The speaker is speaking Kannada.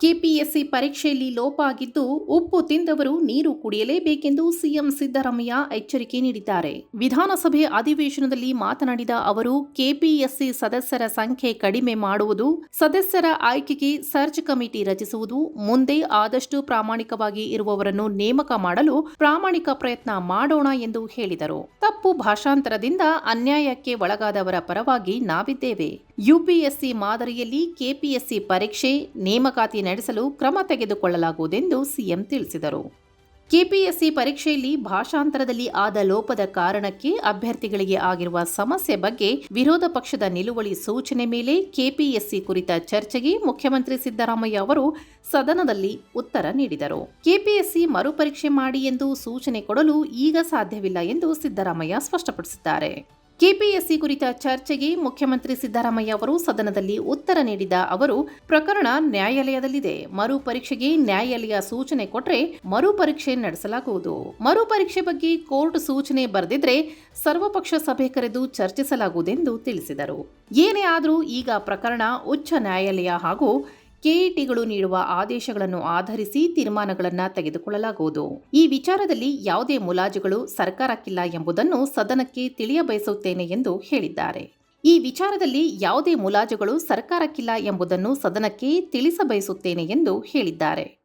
ಕೆಪಿಎಸ್ಸಿ ಪರೀಕ್ಷೆಯಲ್ಲಿ ಲೋಪ ಆಗಿದ್ದು ಉಪ್ಪು ತಿಂದವರು ನೀರು ಕುಡಿಯಲೇಬೇಕೆಂದು ಸಿಎಂ ಸಿದ್ದರಾಮಯ್ಯ ಎಚ್ಚರಿಕೆ ನೀಡಿದ್ದಾರೆ. ವಿಧಾನಸಭೆ ಅಧಿವೇಶನದಲ್ಲಿ ಮಾತನಾಡಿದ ಅವರು, ಕೆಪಿಎಸ್ಸಿ ಸದಸ್ಯರ ಸಂಖ್ಯೆ ಕಡಿಮೆ ಮಾಡುವುದು, ಸದಸ್ಯರ ಆಯ್ಕೆಗೆ ಸರ್ಚ್ ಕಮಿಟಿ ರಚಿಸುವುದು, ಮುಂದೆ ಆದಷ್ಟು ಪ್ರಾಮಾಣಿಕವಾಗಿ ಇರುವವರನ್ನು ನೇಮಕ ಮಾಡಲು ಪ್ರಾಮಾಣಿಕ ಪ್ರಯತ್ನ ಮಾಡೋಣ ಎಂದು ಹೇಳಿದರು. ತಪ್ಪು ಭಾಷಾಂತರದಿಂದ ಅನ್ಯಾಯಕ್ಕೆ ಒಳಗಾದವರ ಪರವಾಗಿ ನಾವಿದ್ದೇವೆ. ಯುಪಿಎಸ್ಸಿ ಮಾದರಿಯಲ್ಲಿ ಕೆಪಿಎಸ್ಸಿ ಪರೀಕ್ಷೆ ನೇಮಕಾತಿ ನಡೆಸಲು ಕ್ರಮ ತೆಗೆದುಕೊಳ್ಳಲಾಗುವುದೆಂದು ಸಿಎಂ ತಿಳಿಸಿದರು. ಕೆಪಿಎಸ್ಸಿ ಪರೀಕ್ಷೆಯಲ್ಲಿ ಭಾಷಾಂತರದಲ್ಲಿ ಆದ ಲೋಪದ ಕಾರಣಕ್ಕೆ ಅಭ್ಯರ್ಥಿಗಳಿಗೆ ಆಗಿರುವ ಸಮಸ್ಯೆ ಬಗ್ಗೆ ವಿರೋಧ ಪಕ್ಷದ ನಿಲುವಳಿ ಸೂಚನೆ ಮೇಲೆ ಕೆಪಿಎಸ್ಸಿ ಕುರಿತ ಚರ್ಚೆಗೆ ಮುಖ್ಯಮಂತ್ರಿ ಸಿದ್ದರಾಮಯ್ಯ ಅವರು ಸದನದಲ್ಲಿ ಉತ್ತರ ನೀಡಿದರು. ಕೆಪಿಎಸ್ಸಿ ಮರುಪರೀಕ್ಷೆ ಮಾಡಿ ಎಂದು ಸೂಚನೆ ಕೊಡಲು ಈಗ ಸಾಧ್ಯವಿಲ್ಲ ಎಂದು ಸಿದ್ದರಾಮಯ್ಯ ಸ್ಪಷ್ಟಪಡಿಸಿದ್ದಾರೆ. ಕೆಪಿಎಸ್ಸಿ ಕುರಿತ ಚರ್ಚೆಗೆ ಮುಖ್ಯಮಂತ್ರಿ ಸಿದ್ದರಾಮಯ್ಯ ಅವರು ಸದನದಲ್ಲಿ ಉತ್ತರ ನೀಡಿದ ಅವರು, ಪ್ರಕರಣ ನ್ಯಾಯಾಲಯದಲ್ಲಿದೆ. ಮರುಪರೀಕ್ಷೆಗೆ ನ್ಯಾಯಾಲಯ ಸೂಚನೆ ಕೊಟ್ರೆ ಮರುಪರೀಕ್ಷೆ ನಡೆಸಲಾಗುವುದು. ಮರುಪರೀಕ್ಷೆ ಬಗ್ಗೆ ಕೋರ್ಟ್ ಸೂಚನೆ ಬರೆದಿದ್ರೆ ಸರ್ವಪಕ್ಷ ಸಭೆ ಕರೆದು ಚರ್ಚಿಸಲಾಗುವುದೆಂದು ತಿಳಿಸಿದರು. ಏನೇ ಆದರೂ ಈಗ ಪ್ರಕರಣ ಉಚ್ಚ ನ್ಯಾಯಾಲಯ ಹಾಗೂ ಕೆಇಟಿಗಳು ನೀಡುವ ಆದೇಶಗಳನ್ನು ಆಧರಿಸಿ ತೀರ್ಮಾನಗಳನ್ನು ತೆಗೆದುಕೊಳ್ಳಲಾಗುವುದು. ಈ ವಿಚಾರದಲ್ಲಿ ಯಾವುದೇ ಮುಲಾಜುಗಳು ಸರ್ಕಾರಕ್ಕಿಲ್ಲ ಎಂಬುದನ್ನು ಸದನಕ್ಕೆ ತಿಳಿಯಬಯಸುತ್ತೇನೆ ಎಂದು ಹೇಳಿದ್ದಾರೆ. ಈ ವಿಚಾರದಲ್ಲಿ ಯಾವುದೇ ಮುಲಾಜುಗಳು ಸರ್ಕಾರಕ್ಕಿಲ್ಲ ಎಂಬುದನ್ನು ಸದನಕ್ಕೆ ತಿಳಿಸಬಯಸುತ್ತೇನೆ ಎಂದು ಹೇಳಿದ್ದಾರೆ.